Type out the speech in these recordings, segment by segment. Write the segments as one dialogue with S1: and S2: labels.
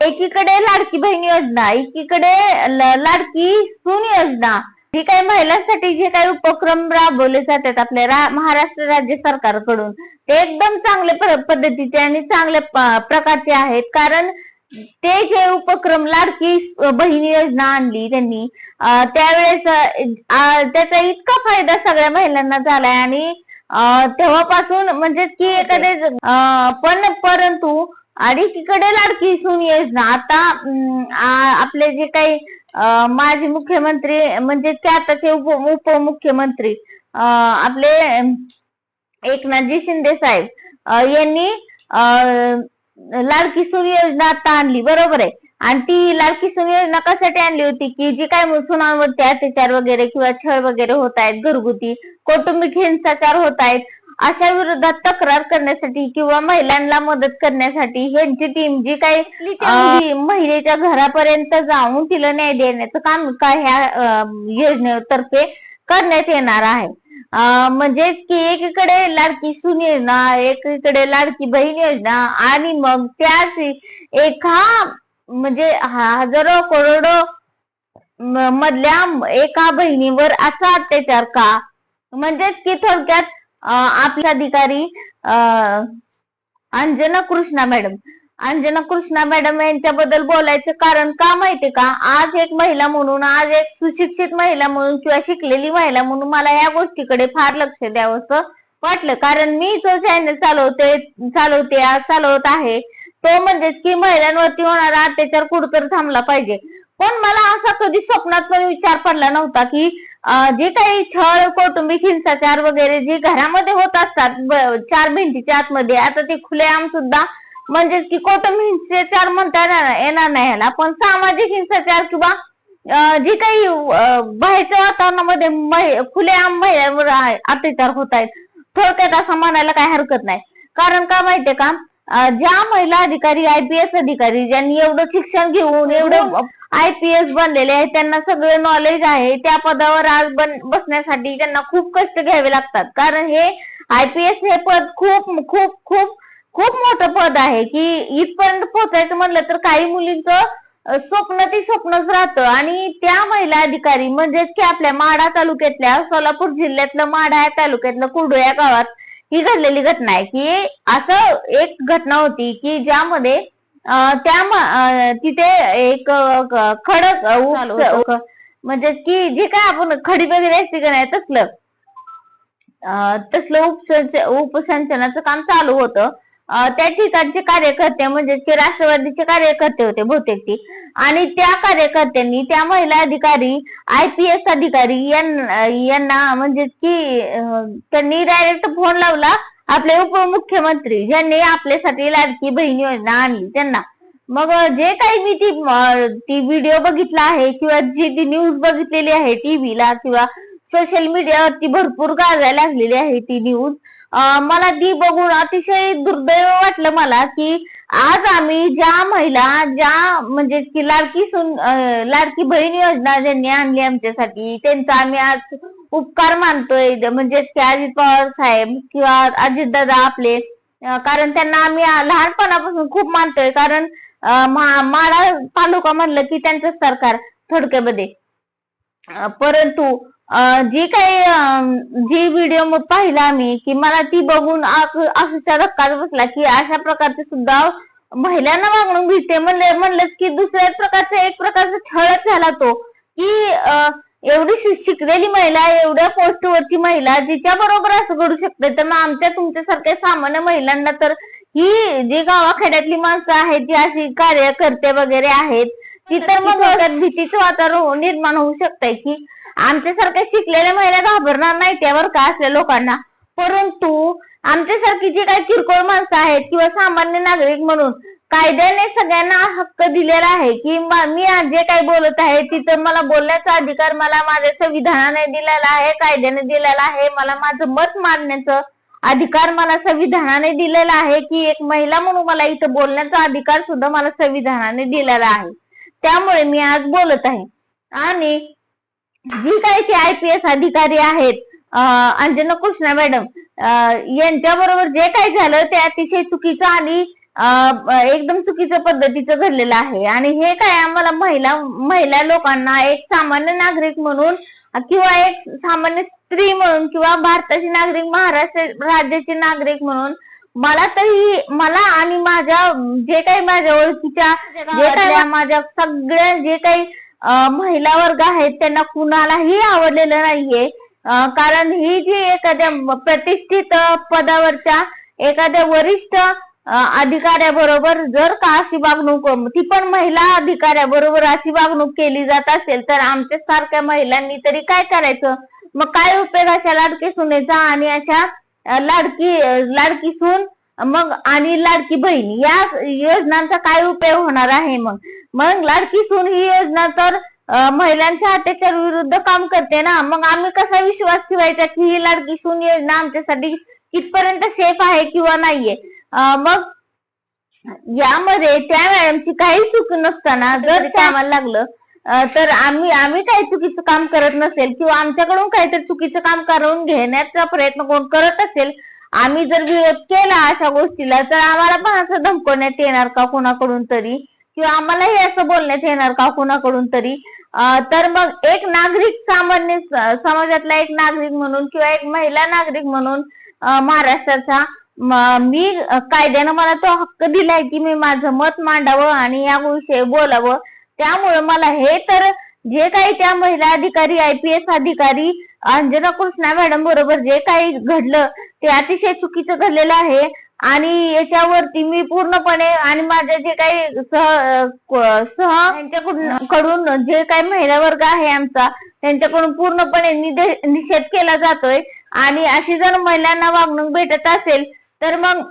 S1: एकीकडे लाडकी बहीण योजना एकीकडे लाडकी सून योजना ही काही महिलांसाठी जे काही उपक्रम राबवले जातात आपल्या रा- महाराष्ट्र राज्य सरकारकडून ते एकदम चांगल्या पद्धतीचे आणि चांगल्या प्रकारचे आहेत. कारण ते जे उपक्रम लाडकी बहीण योजना आणली त्यांनी त्यावेळेस त्याचा इतका फायदा सगळ्या महिलांना झालाय आणि तेव्हापासून म्हणजे की एखादे पण परंतु आणि तिकडे लाडकी सून योजना आता आपले जे काही माजी मुख्यमंत्री म्हणजे ते आताचे उप उपमुख्यमंत्री आपले एकनाथजी शिंदे साहेब यांनी लाडकी सून योजना आता आणली. बरोबर आहे. आणि ती लाडकी सून योजना कशासाठी आणली होती? की जी काय सुनांवरती अत्याचार वगैरे किंवा छळ वगैरे होत आहेत घरगुती कौटुंबिक हिंसाचार होत आहेत अशा विरोधात तक्रार करण्यासाठी किंवा महिलांना मदत करण्यासाठी ह्यांची टीम जी काही महिलेच्या घरापर्यंत जाऊन तिला न्याय देण्याचं काम का ह्या योजनेतर्फे करण्यात येणार आहे. अं, म्हणजेच की एकीकडे लाडकी सून योजना एकीकडे लाडकी बहीण योजना आणि मग त्याच एका म्हणजे हजारो करोडो मधल्या एका बहिणीवर असा अत्याचार का? म्हणजेच की थोडक्यात आपले अधिकारी अंजना कृष्णा मॅडम. अंजना कृष्णा मॅडम यांच्याबद्दल बोलायचं कारण का माहितीये का? आज एक महिला म्हणून आज एक सुशिक्षित महिला म्हणून किंवा शिकलेली महिला म्हणून मला या गोष्टीकडे फार लक्ष द्यावंसं वाटलं. कारण मी जो चॅनल चालवते चालवते आज चालवत आहे तो म्हणजेच की महिलांवरती होणारा अत्याचार कुठतर थांबला पाहिजे. पण मला असा कधी स्वप्नात पण विचार पडला नव्हता की जे काही छळ कौटुंबिक हिंसाचार वगैरे जे घरामध्ये होत असतात चार भिंतीच्या आतमध्ये आता ते खुलेआम सुद्धा म्हणजेच की कौटुंबिक हिंसाचार म्हणता येणार येणार नाही ह्याला. पण सामाजिक हिंसाचार किंवा जे काही बाहेरच्या वातावरणामध्ये खुलेआम महिलांवर अत्याचार होत आहेत थोडक्यात असं म्हणायला काही हरकत नाही. कारण का माहितीये का? ज्या महिला अधिकारी आय पी एस अधिकारी ज्यांनी एवढं शिक्षण घेऊन एवढं आय पी एस बनलेले आहेत त्यांना सगळं नॉलेज आहे त्या पदावर आज बन बसण्यासाठी त्यांना खूप कष्ट घ्यावे लागतात. कारण हे आय पी एस हे पद खूप खूप खूप खूप मोठं पद आहे की इथपर्यंत पोहोचायचं म्हणलं तर काही मुलींचं स्वप्न ते स्वप्नच राहतं. आणि त्या महिला अधिकारी म्हणजेच की आपल्या माढा तालुक्यातल्या सोलापूर जिल्ह्यातलं माढा या तालुक्यातलं कुर्डू या गावात ही घडलेली घटना आहे की असं एक घटना होती की ज्यामध्ये त्या तिथे एक खडक म्हणजे की जे काय आपण खडी वगैरे असते का नाही तसलं. तसलं उपसंच उपसंचनाचं काम चालू होतं. त्या ठिकाणचे कार्यकर्ते म्हणजे की राष्ट्रवादीचे कार्यकर्ते होते बहुतेक ती. आणि त्या कार्यकर्त्यांनी त्या महिला अधिकारी आय पी एस अधिकारी यांना म्हणजे की त्यांनी डायरेक्ट फोन लावला आपले उपमुख्यमंत्री ज्यांनी आपल्यासाठी लाडकी बहीण योजना आणली त्यांना. मग जे काही मी ती ती व्हिडिओ बघितला आहे किंवा जी ती न्यूज बघितलेली आहे टीव्हीला किंवा सोशल मीडियावरती भरपूर गाजायला लागलेली आहे ती न्यूज मला ती बघून अतिशय दुर्दैव वाटलं मला की आज आम्ही ज्या महिला ज्या म्हणजे की लाडकी सुन लाडकी बहीण योजना ज्यांनी आणली आमच्यासाठी त्यांचा आम्ही आज उपकार मानतोय. म्हणजे की अजित पवार साहेब किंवा अजितदादा आपले कारण त्यांना आम्ही लहानपणापासून खूप मानतोय. कारण माळा तालुका म्हणलं की त्यांचं सरकार थोडक्यामध्ये. परंतु जी काही जी व्हिडिओ मग पाहिला आम्ही की मला ती बघून अक- अक्षरशः धक्काच बसला की अशा प्रकारचे सुद्धा महिलांना वागणूक भेटते. म्हणलं म्हणलंच की दुसऱ्या प्रकारचा एक प्रकारचा छळच झाला तो की एवढी शि- शिकलेली महिला एवढ्या पोस्टवरची महिला जिच्या बरोबर असं घडू शकते तर मग आमच्या तुमच्यासारख्या सामान्य महिलांना तर ही जी गावाखेड्यातली माणसं आहेत जी अशी कार्यकर्ते वगैरे आहेत तर मग भीतीचं वातावरण निर्माण होऊ शकतंय की. आमच्यासारख्या शिकलेल्या महिला घाबरणार नाही त्यावर का असल्या लोकांना. परंतु आमच्यासारखी जी काही किरकोळ माणसं आहेत किंवा सामान्य नागरिक म्हणून कायद्याने सगळ्यांना हक्क दिलेला आहे की म- जे काही बोलत आहे तिथं मला बोलण्याचा अधिकार मला माझ्या संविधानाने दिलेला आहे कायद्याने दिलेला आहे मला माझं मत मांडण्याचं अधिकार मला संविधानाने दिलेला आहे की एक महिला म्हणून मला इथं बोलण्याचा अधिकार सुद्धा मला संविधानाने दिलेला आहे. त्यामुळे मी आज बोलत आहे. आणि जी काही ती आय पी एस अधिकारी आहेत अंजना कृष्णा मॅडम यांच्या बरोबर जे काही झालं ते अतिशय चुकीचं आणि एकदम चुकीच्या पद्धतीचं घडलेलं आहे. आणि हे काय आम्हाला महिला महिला लोकांना एक सामान्य नागरिक म्हणून किंवा एक सामान्य स्त्री म्हणून किंवा भारताची नागरिक महाराष्ट्र राज्याची नागरिक म्हणून मला तरी मला आणि माझ्या जे काही माझ्या ओळखीच्या जे काही माझ्या सगळ्या जे काही महिला वर्ग आहेत त्यांना कुणालाही आवडलेलं नाहीये. कारण ही जी एखाद्या प्रतिष्ठित पदावरच्या एखाद्या वरिष्ठ अधिकाऱ्याबरोबर जर का अशी वागणूक ती पण महिला अधिकाऱ्याबरोबर अशी वागणूक केली जात असेल तर आमच्या सारख्या महिलांनी तरी काय करायचं? मग काय उपयोग अशा लाडकी सुनेचा आणि अशा लाडकी लाडकी सून मग आणि लाडकी बहीण. या योजनांचा काय उपयोग होणार आहे मग? मग लाडकी सून ही योजना तर महिलांच्या अत्याचार विरुद्ध काम करते ना? मग आम्ही कसा विश्वास ठेवायचा की ही लाडकी सून योजना आमच्यासाठी कितपर्यंत सेफ आहे किंवा नाहीये? मग यामध्ये त्या मॅडमची काही चूक नसताना जर ते आम्हाला लागलं तर आम्ही आम्ही काही चुकीचं काम करत नसेल किंवा आमच्याकडून काहीतरी चुकीचं काम करून घेण्याचा प्रयत्न कोण करत असेल आम्ही जर विरोध केला अशा गोष्टीला तर आम्हाला पण असं धमकवण्यात येणार का कोणाकडून तरी? किंवा आम्हालाही असं बोलण्यात येणार का कोणाकडून तरी? तर मग एक नागरिक सामान्य समाजातला एक नागरिक म्हणून किंवा एक महिला नागरिक म्हणून महाराष्ट्राचा मी कायद्यानं मला तो हक्क दिलाय की मी माझं मत मांडावं आणि या विषयी बोलावं. त्यामुळे मला हे तर जे काही त्या महिला अधिकारी आय पी एस अधिकारी अंजना कृष्णा मॅडम बरोबर जे काही घडलं ते अतिशय चुकीचं घडलेलं आहे. आणि याच्यावरती मी पूर्णपणे आणि माझे जे काही सह सह त्यांच्याकडून कडून जे काही महिला वर्ग आहे आमचा त्यांच्याकडून पूर्णपणे निषेध केला जातोय. आणि अशी जर महिलांना वागणूक भेटत असेल तर मग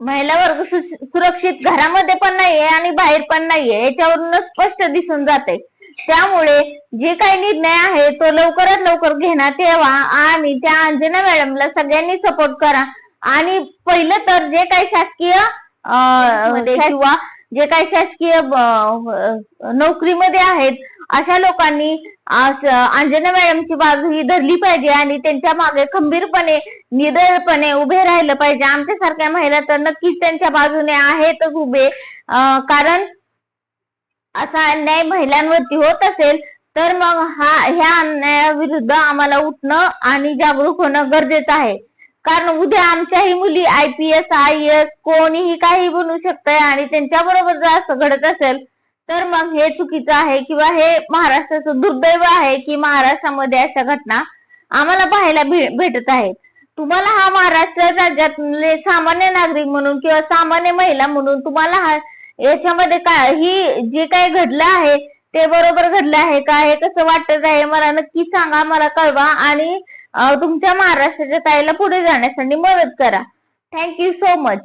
S1: महिला वर्ग सुरक्षित घरामध्ये पण नाहीये आणि बाहेर पण नाहीये. याच्यावरून स्पष्ट दिसून जाते त्यामुळे जे काही निर्णय आहे तो लवकरात लवकर घेण्यात यावा आणि त्या अंजना मॅडमला सगळ्यांनी सपोर्ट करा. आणि पहिलं तर जे काही शासकीयमध्ये किंवा जे काही शासकीय नोकरीमध्ये आहेत अशा लोकांनी अंजना मॅडमची बाजू ही धरली पाहिजे आणि त्यांच्या मागे खंबीरपणे निडरपणे उभे राहिलं पाहिजे. आमच्यासारख्या महिला तर नक्कीच त्यांच्या बाजूने आहेतच उभे. कारण असा अन्याय महिलांवरती होत असेल तर मग हा ह्या अन्यायाविरुद्ध आम्हाला उठणं आणि जागरूक होणं गरजेचं आहे. कारण उद्या आमच्याही मुली I P S I S कोणीही काही बनू शकतंय आणि त्यांच्या बरोबर जर असं घडत असेल तर मग हे चुकीचं आहे किंवा हे महाराष्ट्राचं दुर्दैव आहे की महाराष्ट्रामध्ये अशा घटना आम्हाला पाहायला भेटत आहेत. तुम्हाला हा महाराष्ट्र राज्यातले सामान्य नागरिक म्हणून किंवा सामान्य महिला म्हणून तुम्हाला हा याच्यामध्ये काय ही जे काही घडलं आहे ते बरोबर घडलं आहे का? हे कसं वाटत आहे? मला नक्की सांगा मला कळवा आणि तुमच्या महाराष्ट्राच्या ताईला पुढे जाण्यासाठी मदत करा. Thank you so much